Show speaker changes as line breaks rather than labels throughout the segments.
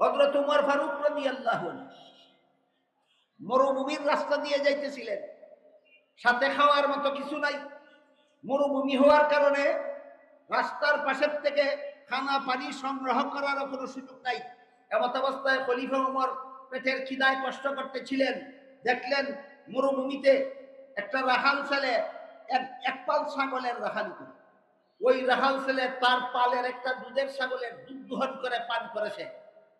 হজরত উমর ফারুক রবি আল্লাহ মরুভূমির রাস্তা দিয়ে যাইতেছিলেন। সাথে খাওয়ার মতো কিছু নাই। মরুভূমি হওয়ার কারণে রাস্তার পাশের থেকে খানা পানি সংগ্রহ করারও কোনো সুযোগ নাই। এমত অবস্থায় খলিফা উমর পেটের খিদায় কষ্ট করতেছিলেন। দেখলেন মরুভূমিতে একটা রাখাল ছেলে, এক পাল ছাগলের রাখালি করে। ওই রাখাল ছেলে তার পালের একটা দুধের ছাগলের দুধ দোহন করে, পান করেছে।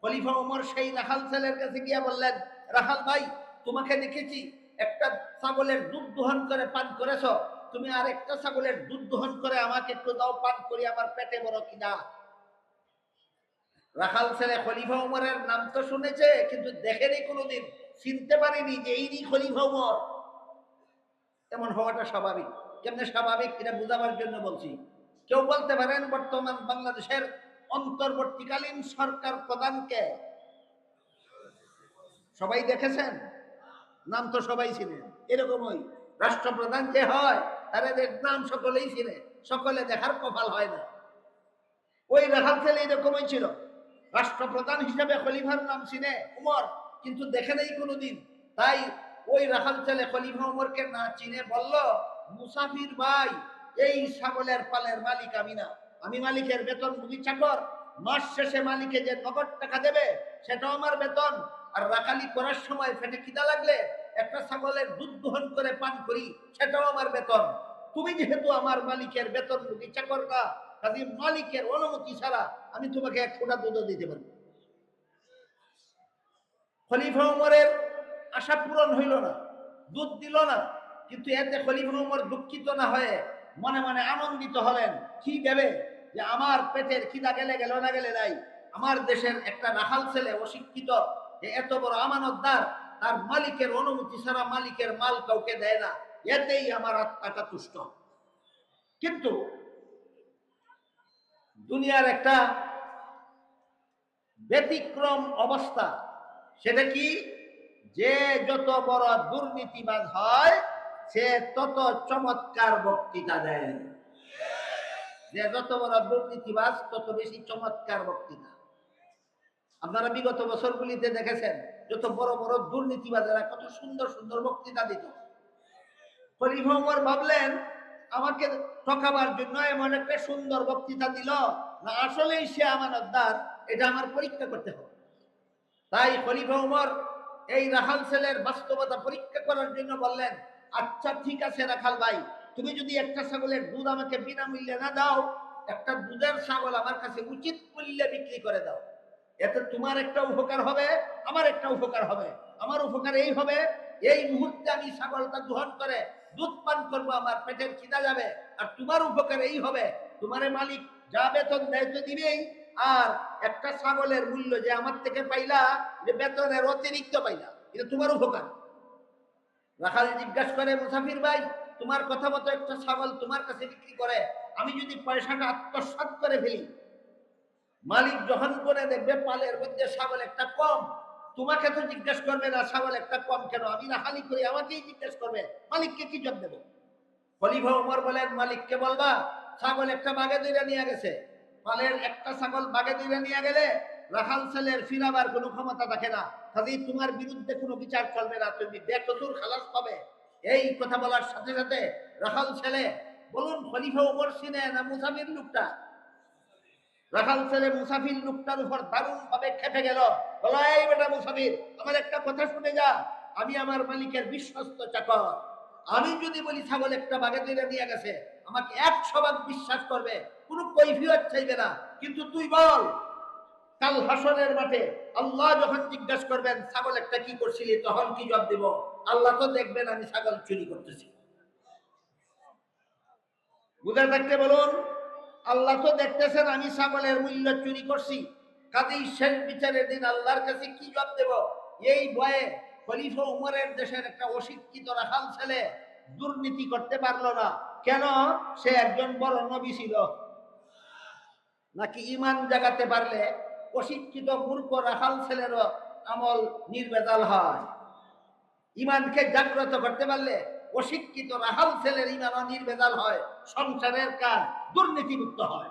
খলিফা উমর সেই রাখাল ছেলের কাছে গিয়ে বললেন রাখাল ভাই, তোমাকে দেখেছি, একটা ছাগলের দুধ দোহন করে পান করেছ। তুমি আর একটা ছাগলের দুধ দোহন করে আমাকে একটু দাও, পান করি, আমার পেটে বড় কিনা রাখাল ছেলে খলিফা উমরের নাম তো শুনেছে, কিন্তু দেখেনি কোনোদিন, চিনতে পারেনি যে এই খলিফা উমর। এমন হওয়াটা স্বাভাবিক। কেমনে স্বাভাবিক এটা বোঝাবার জন্য বলছি। কেউ বলতে পারেন, বর্তমান বাংলাদেশের অন্তর্বর্তীকালীন সরকার প্রধানকে? সবাই দেখেছেন? নাম তো সবাই চিনে। এরকমই। রাষ্ট্রপ্রধান যে হয় তাদের নাম সকলেই চিনে। সকলে দেখার কপাল হয় না। ওই রাখাল ছেলে এরকমই ছিল। রাষ্ট্রপ্রধান হিসাবে খলিফার নাম চিনে উমর, কিন্তু দেখে নেই কোনোদিন। তাই ওই রাখাল ছেলে খলিফা উমরকে না চিনে বলল, মুসাফির ভাই, এই ছাগলের পালের মালিক আমি না। আমি মালিকের বেতন ভুগি চাকর। মাস শেষে মালিকে যে নগদ টাকা দেবে, সেটাও আমার বেতন। আর রাখালি করার সময় ফেটে খিদা লাগলে একটা ছাগলের দুধ দহন করে পান করি, সেটাও আমার বেতন। তুমি যেহেতু আমার মালিকের বেতন ভুগি চাকর না কাজে মালিকের অনুমতি ছাড়া আমি তোমাকে এক ফোঁটা দুধ দিতে পারব খলিফা উমরের আশা পূরণ হইল না, দুধ দিল না। কিন্তু এতে খলিফা উমর দুঃখিত না হয়ে মনে মনে আনন্দিত হলেন। কি ভেবে যে আমার পেটের খিদা গেলে গেল না গেলে নাই? আমার দেশের একটা রাখাল ছেলে অশিক্ষিত, যে এত বড় আমানতদার, তার মালিকের অনুমতি ছাড়া মালিকের মাল কাউকে দেয় না। এতেই আমার আত্মাটা তুষ্ট। কিন্তু দুনিয়ার একটা ব্যতিক্রম অবস্থা, সেটা কি? যে যত বড় দুর্নীতিবাজ হয় সে তত চমৎকার বক্তৃতা দেয়। যে যত বড় দুর্নীতিবাজ, তত বেশি চমৎকার বক্তৃতা। আপনারা বিগত বছরগুলিতে দেখেছেন, যত বড় বড় দুর্নীতিবাজেরা কত সুন্দর সুন্দর বক্তৃতা দিত। ভাবলেন, আমাকে ঠকাবার জন্য এমন একটা সুন্দর বক্তৃতা দিল, না আসলেই সে আমানতদার, এটা আমার পরীক্ষা করতে হবে। তাই খলিফা এই রাহাল সেলের বাস্তবতা পরীক্ষা করার জন্য বললেন আচ্ছা ঠিক আছে রাখাল ভাই, তুমি যদি একটা ছাগলের দুধ আমাকে বিনামূল্যে না দাও, একটা দুধের ছাগল আমার কাছে উচিত মূল্যে বিক্রি করে দাও। এতে তোমার একটা উপকার হবে, আমার একটা উপকার হবে। আমার উপকার এই হবে, এই মুহূর্তে আমি ছাগলটা দোহন করে দুধ পান করব, আমার পেটের খিদা যাবে, আর তোমার উপকার এই হবে। তোমার মালিক যা বেতন দেয় তো দিবেই, আর একটা ছাগলের মূল্য যে আমার থেকে পাইলা, যে বেতনের অতিরিক্ত পাইলা, এটা তোমার উপকার। রাখাল জিজ্ঞাসা করে, মুসাফির ভাই, তোমার কথা মতো একটা ছাগল তোমার কাছে বিক্রি করে, আমি যদি পয়সাটা আত্মসাৎ করে ফেলি, মালিক যখন করে দেখবে পালের মধ্যে ছাগল একটা কম, তোমাকে তো জিজ্ঞেস করবে না ছাগল একটা কম কেন? আমি রাখালি করি, আমাকেই জিজ্ঞেস করবে, মালিককে কি জব দেবো? খলিফা উমর বলেন, মালিককে বলবা, ছাগল একটা বাগে দইরা নিয়ে গেছে, পালের একটা ছাগল বাগে দইরা নিয়ে গেলে রাখাল ছেলের ফিরাবার কোনো ক্ষমতা থাকে না। কাজে তোমার বিরুদ্ধে কোনো বিচার চলবে না। তুমি বেকসুর খালাস পাবে। এই কথা বলার সাথে সাথে রাখাল ছেলে, বলুন, খলিফা উমর সিনে না মুসাফির লোকটা? রাখাল ছেলে মুসাফির লোকটার উপর দারুণ ভাবে খেপে গেল। বলো, এই বেটা মুসাফির, আমার একটা কথা শুনে যা। আমি আমার মালিকের বিশ্বস্ত চাকর। আমি যদি বলি ছাগল একটা বাগে দিয়ে গেছে, আমাকে একশো ভাগ বিশ্বাস করবে। কোনো কৈফিয়ত চাইবে না। কিন্তু তুই বল কাল হাসনের মাঠে আল্লাহ যখন জিজ্ঞাসা করবেন, ছাগল একটা কি করছিলি? তখন কি জবাব দিব? আল্লাহ তো দেখবেন আমি ছাগল চুরি করতেছি। বুঝে থাকতে বলুন, আল্লাহ তো দেখতেছেন আমি ছাগলের মূল্য চুরি করছি। কাজেই শেষ বিচারের দিন আল্লাহর কাছে কি জবাব দেব? এই ভয়ে খলিফা উমরের দেশের একটা অশিক্ষিত রাখাল ছেলে দুর্নীতি করতে পারল না। কেন? সে একজন বড় নবী ছিল। নাকি ইমান জাগাতে পারলে অশিক্ষিত মূর্খ রাখাল ছেলেরও আমল নির্বেদাল হয়। ইমানকে জাগ্রত করতে পারলে অশিক্ষিত রাহাল ছেলের ইমানও নির্বেদাল হয়। সংসারের কাজ দুর্নীতিমুক্ত হয়।